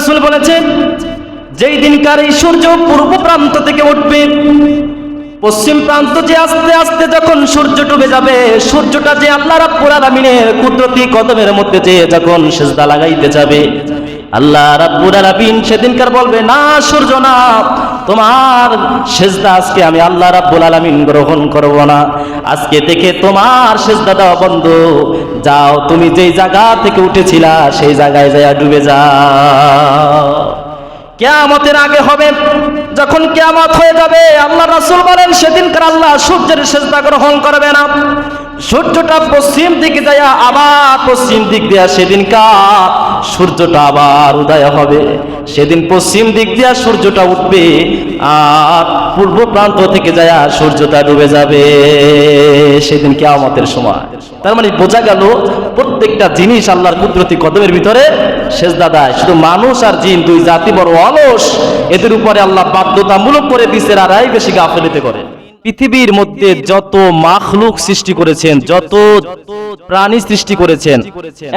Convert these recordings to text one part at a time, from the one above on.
রসুল বলেছেন, যেই দিনকার এই সূর্য পূর্ব প্রান্ত থেকে উঠবে, পশ্চিম প্রান্ত যে আস্তে আস্তে যখন সূর্য ডুবে যাবে, সূর্যটা যে আল্লাহ রাব্বুল আলামিনের কুদরতি কদমের মধ্যে যে যখন সেজদা লাগাইতে যাবে, আল্লাহ রাব্বুল আলামিন সেদিনকার বলবে, না, সূর্য না। তোমার সেজদা আজকে আমি আল্লাহ রাব্বুল আলামিন গ্রহণ করব না। আজকে থেকে তোমার সেজদা দেওয়া বন্ধ। যাও, তুমি যেই জায়গা থেকে উঠেছিলা, সেই জায়গায় যায় ডুবে যাও। কেয়ামতের আগে হবে, যখন কেয়ামত হয়ে যাবে, আল্লাহ রাসূল বলেন, সেদিনকার আল্লাহ সূর্যের সেজদা গ্রহণ করবে না। সূর্যটা পশ্চিম দিকে যায় আবার পশ্চিম দিক দিয়া সেদিনকার সূর্যটা আবার উদয় হবে। সেদিন পশ্চিম দিক দিয়া সূর্যটা উঠবে আর পূর্ব প্রান্ত থেকে যায় সূর্যটা ডুবে যাবে। সেদিন কেয়ামতের সময়। তার মানে বোঝা গেল প্রত্যেকটা জিনিস আল্লাহর কুদরতি কদমের ভিতরে শেষ দেয়। শুধু মানুষ আর জিন, দুই জাতি বড় অলস। এদের উপরে আল্লাহ বাধ্যতামূলক করে দিচ্ছে আরাই বেশি গাফলিতে করে। পৃথিবীর মধ্যে যত মাখলুক সৃষ্টি করেছেন, যত প্রাণী সৃষ্টি করেছেন,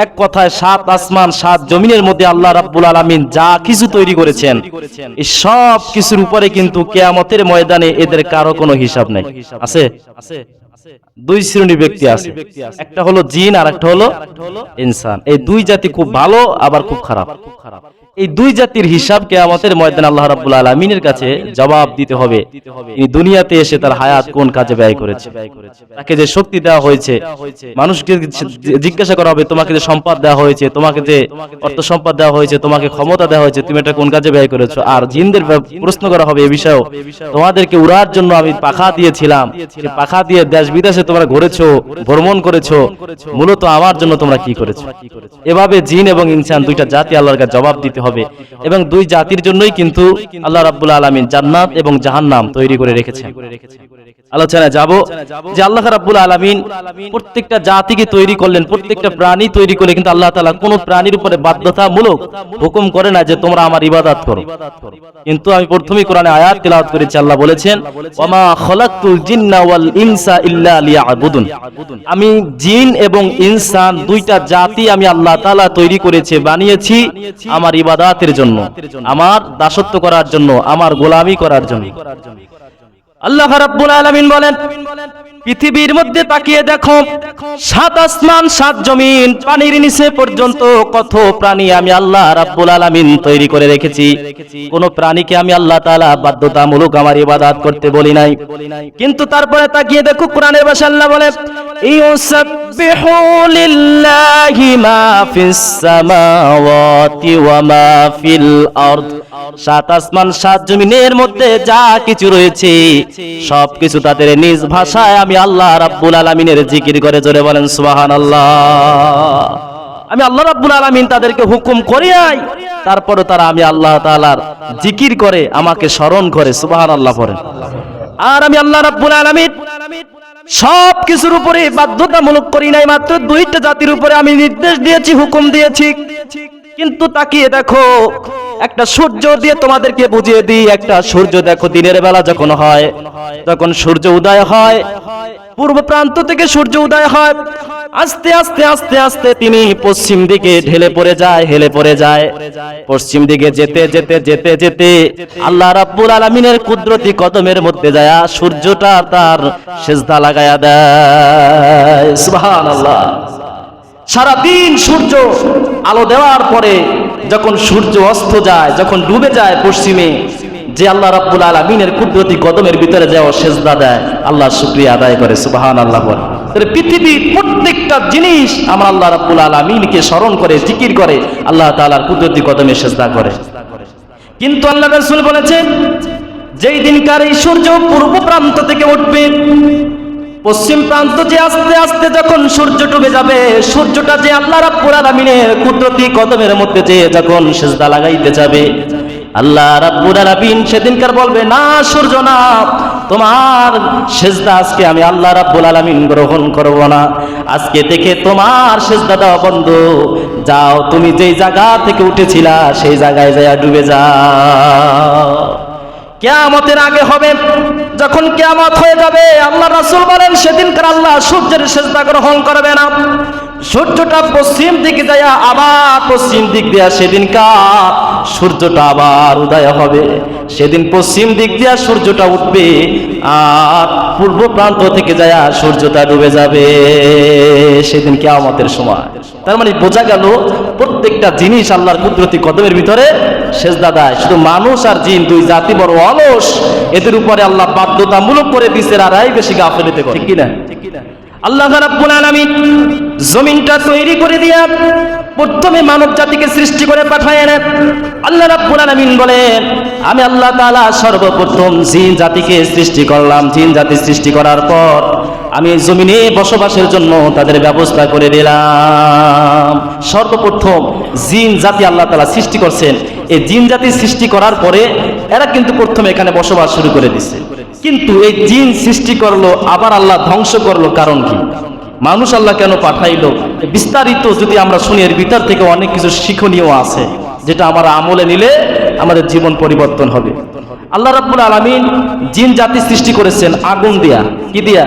এক কথায় সাত আসমান, সাত জমিনের মধ্যে আল্লাহ রাব্বুল আলামিন যা কিছু তৈরি করেছেন সব কিছুর উপরে কিন্তু কেয়ামতের ময়দানে এদের কারও কোনো হিসাব নেই। আছে? দুই শ্রেণির ব্যক্তি আছে। একটা হলো জিন আর একটা হলো ইনসান। এই দুই জাতি খুব ভালো, আবার খুব খারাপ। এই দুই জাতির হিসাব কেয়ামতের ময়দান আল্লাহ রাব্বুল আলামিনের কাছে জবাব দিতে হবে। তিনি দুনিয়াতে এসে তার হায়াত কোন কাজে ব্যয় করেছে? তাকে যে শক্তি দেওয়া হয়েছে, মানুষকে জিজ্ঞাসা করা হবে, তোমাকে যে সম্পদ দেওয়া হয়েছে, তোমাকে যে অর্থ সম্পদ দেওয়া হয়েছে, তোমাকে ক্ষমতা দেওয়া হয়েছে, তুমি এটা কোন কাজে ব্যয় করেছ? আর জিনদের প্রশ্ন করা হবে এ বিষয়েও, তোমাদেরকে উড়ার জন্য আমি পাখা দিয়েছিলাম। পাখা দিয়ে দেশ বিদেশে তোমরা ঘুরেছো, ভ্রমণ করেছ, মূলত আমার জন্য তোমরা কি করেছ? এভাবে জিন এবং ইনসান দুইটা জাতি আল্লাহর কাছে জবাব দিতে হবে এবং দুই জাতির জন্যই কিন্তু আল্লাহ রাব্বুল আলমিন জান্নাত এবং জাহান্নাম তৈরি করে রেখেছেন। আলোচনায় যাব যে আল্লাহ রাব্বুল আলামিন প্রত্যেকটা জাতিকে তৈরি করলেন প্রত্যেকটা প্রাণী তৈরি করে কিন্তু আল্লাহ তাআলা কোনো প্রাণীর উপরে বাধ্যতামূলক হুকুম করে না যে তোমরা আমার ইবাদত করো। কিন্তু আমি প্রথমেই কোরআনে আয়াত তেলাওয়াত করেছি আল্লাহ বলেছেন ওয়ামা খলাকতুল জিন্না ওয়াল ইনসা ইল্লা লিয়াবুদুন। আমি জিন এবং ইনসান দুইটা জাতি আমি আল্লাহ তাআলা তৈরি করেছে বানিয়েছি আমার ইবাদতের জন্য আমার দাসত্ব করার জন্য আমার গোলামি করার জন্য। আল্লাহ রাব্বুল আলামিন বলেন, পৃথিবীর মধ্যে তাকিয়ে দেখো, সাত আসমান, সাত জমিন, পানির নিচে পর্যন্ত কত প্রাণী আমি আল্লাহ রাব্বুল আলামিন তৈরি করে রেখেছি। কোন প্রাণীকে আমি আল্লাহ তাআলা বাধ্যতামূলক আমার ইবাদত করতে বলি নাই। কিন্তু তারপরে তাকিয়ে দেখো, কোরআনের ভাষা আল্লাহ বলে লিল্লাহি মা ফিস সামাওয়াতি ওয়া মা ফিল আরদ। সাত আসমান, সাত জমিনের মধ্যে যা কিছু রয়েছে সব কিছু তাদের নিজ ভাষায় আমি আল্লাহ রাব্বুল জিকির করে জোরে বলেন, সুবহানাল্লাহ। আমি আল্লাহ রাব্বুল আলামিন তাদেরকে হুকুম করিয়াই তারপরে তারা আমি আল্লাহ তাআলার জিকির করে আমাকে স্মরণ করে, সুবহানাল্লাহ পড়েন। আর আমি আল্লাহ রাব্বুল আলামিন সব কিছুর উপরে বাধ্যতামূলক করি নাই, মাত্র দুইটা জাতির উপরে আমি নির্দেশ দিয়েছি, হুকুম দিয়েছি। কিন্তু তাকিয়ে দেখো, একটা সূর্য দিয়ে তোমাদেরকে বুঝিয়ে দিই, একটা সূর্য দেখো দিনের বেলা যখন হয় তখন সূর্য উদয় হয়, পূর্ব প্রান্ত থেকে সূর্য উদয় হয়। আস্তে আস্তে আস্তে আস্তে তিনি পশ্চিম দিকে ঢেলে পড়ে যায়, হেলে পড়ে যায়। পশ্চিম দিকে যেতে যেতে যেতে যেতে আল্লাহ রাব্বুল আলামিনের কুদরতি কদমের মধ্যে যায় সূর্যটা তার সেজদা লাগায়া দেয়। সুবহানাল্লাহ। সারাদিন সূর্য আলো দেওয়ার পরে যখন সূর্য অস্ত যায়, যখন ডুবে যায় পশ্চিমে, যে আল্লাহ রাব্বুল আলামিনের কুদরতি কদমের ভিতরে যাও সেজদা দেয়। আল্লাহ শুকরিয়া আদায় করে সুবহান আল্লাহ বলে। পৃথিবীর প্রত্যেকটা জিনিস আমার আল্লাহ রাব্বুল আলামিনকে স্মরণ করে, জিকির করে, আল্লাহ তাআলার কুদরতি কদমে সেজদা করে। কিন্তু আল্লাহ রাসূল বলেছেন, যেই দিনকার এই সূর্য পূর্ব প্রান্ত থেকে উঠবে, পশ্চিম প্রান্ত যে আস্তে আস্তে যখন সূর্য ডুবে যাবে, সূর্যটা যে আল্লাহ রাব্বুল আলামিনের কুদরতি কদমের মধ্যে যে যখন সেজদা লাগাইতে যাবে আল্লাহ রাব্বুল আলামিন সেদিনকার বলবে, না, সূর্য না, তোমার সেজদা আজকে আমি আল্লাহ রাব্বুল আলামিন গ্রহণ করব না। আজকে থেকে তোমার সেজদা দেওয়া বন্ধ। যাও, তুমি যেই জায়গা থেকে উঠেছিলা, সেই জায়গায় যায় ডুবে যাও। কেয়ামতের আগে হবে, যখন কেয়ামত হয়ে যাবে, আল্লাহ রাসূল বলেন, সেদিনকার আল্লাহ সূর্যের সেজদা গ্রহণ করবে না। সূর্যটা পশ্চিম দিকে যায় আবার পশ্চিম দিক দিয়া সেদিনকার সূর্যটা আবার উদয় হবে। সেদিন পশ্চিম দিক দিয়া সূর্যটা উঠবে আর পূর্ব প্রান্ত থেকে যায় সূর্যটা ডুবে যাবে সেদিন কে আমাদের সময়। তার মানে বোঝা গেল প্রত্যেকটা জিনিস আল্লাহর কুদরতি কদমের ভিতরে শেষ দাদায় শুধু মানুষ আর জিন দুই জাতি বড় অলস। এদের উপরে আল্লাহ বাধ্যতামূলক করে দিছে আর আই বেশি গাফলিতে করে। ঠিক কিনা? আল্লাহ রাব্বুল আলামিন জমিনটা তৈরি করে দিয়া প্রথমে মানব জাতিকে সৃষ্টি করে পাঠায় না আল্লাহ রাব্বুল আলামিন বলেন, আমি আল্লাহ তাআলা সর্বপ্রথম জিন জাতিকে সৃষ্টি করলাম। জিন জাতি সৃষ্টি করার পর আমি জমিনে বসবাসের জন্য তাদের ব্যবস্থা করে দিলাম। সর্বপ্রথম জিন জাতি আল্লাহ তাআলা সৃষ্টি করছেন। এই জিন জাতি সৃষ্টি করার পরে এরা কিন্তু প্রথমে এখানে বসবাস শুরু করে দিছে। কিন্তু এই জিন সৃষ্টি করল, আবার আল্লাহ ধ্বংস করল কারণ কি? মানুষ আল্লাহ কেন পাঠাইলো? বিস্তারিত যদি আমরা শুনি এর ভিতর থেকে অনেক কিছু শিক্ষণীয় আছে যেটা আমরা আমলে নিলে আমাদের জীবন পরিবর্তন হবে। আল্লাহ রাব্বুল আলামিন জিন জাতি সৃষ্টি করেছেন আগুন দিয়া। কি দিয়া?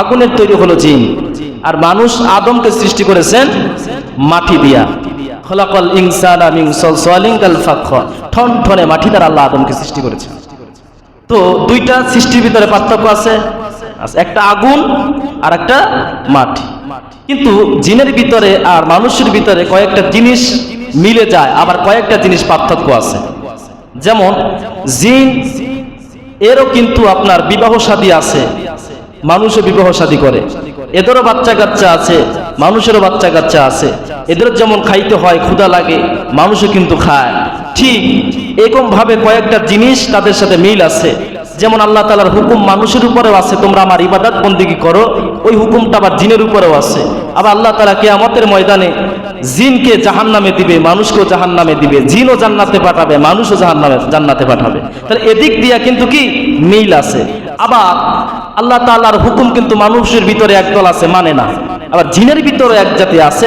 আগুনের তৈরি হলো জিন। আর মানুষ আদমকে সৃষ্টি করেছেন মাটি দিয়া। খলাকল ইনসানা ঠন ঠনে মাটি দ্বারা আল্লাহ আদমকে সৃষ্টি করেছেন। তো দুইটা সৃষ্টির ভিতরে পার্থক্য আছে, একটা আগুন আর একটা মাটি। কিন্তু জিনের ভিতরে আর মানুষের ভিতরে কয়েকটা জিনিস মিলে যায়, আবার কয়েকটা জিনিস পার্থক্য আছে। যেমন জিন, এরও কিন্তু আপনার বিবাহ শাদী আছে। মানুষও বিবাহ শাদী করে। এদেরও বাচ্চা কাচ্চা আছে, মানুষেরও বাচ্চা কাচ্চা আছে। এদের যেমন খাইতে হয়, ক্ষুধা লাগে, মানুষও কিন্তু খায়। ঠিক এরকম ভাবে কয়েকটা জিনিস তাদের সাথে মিল আছে। যেমন আল্লাহ তালার হুকুম মানুষের উপরেও আছে, তোমরা আমার ইবাদত বন্দিগি করো, ওই হুকুমটা আবার জিনের উপরেও আছে। আবার আল্লাহ তালা কেয়ামতের ময়দানে জিনকে জাহান নামে দিবে, মানুষকেও জাহান নামে দিবে, জিনও জান্নাতে পাঠাবে, মানুষও জাহান নামে জান্নাতে পাঠাবে। তাহলে এদিক দিয়া কিন্তু কি? মিল আছে। আবার আল্লাহ তাআলার হুকুম কিন্তু মানুষের ভিতরে একদল আছে মানে না। আবার জিনের ভিতরে এক জাতি আছে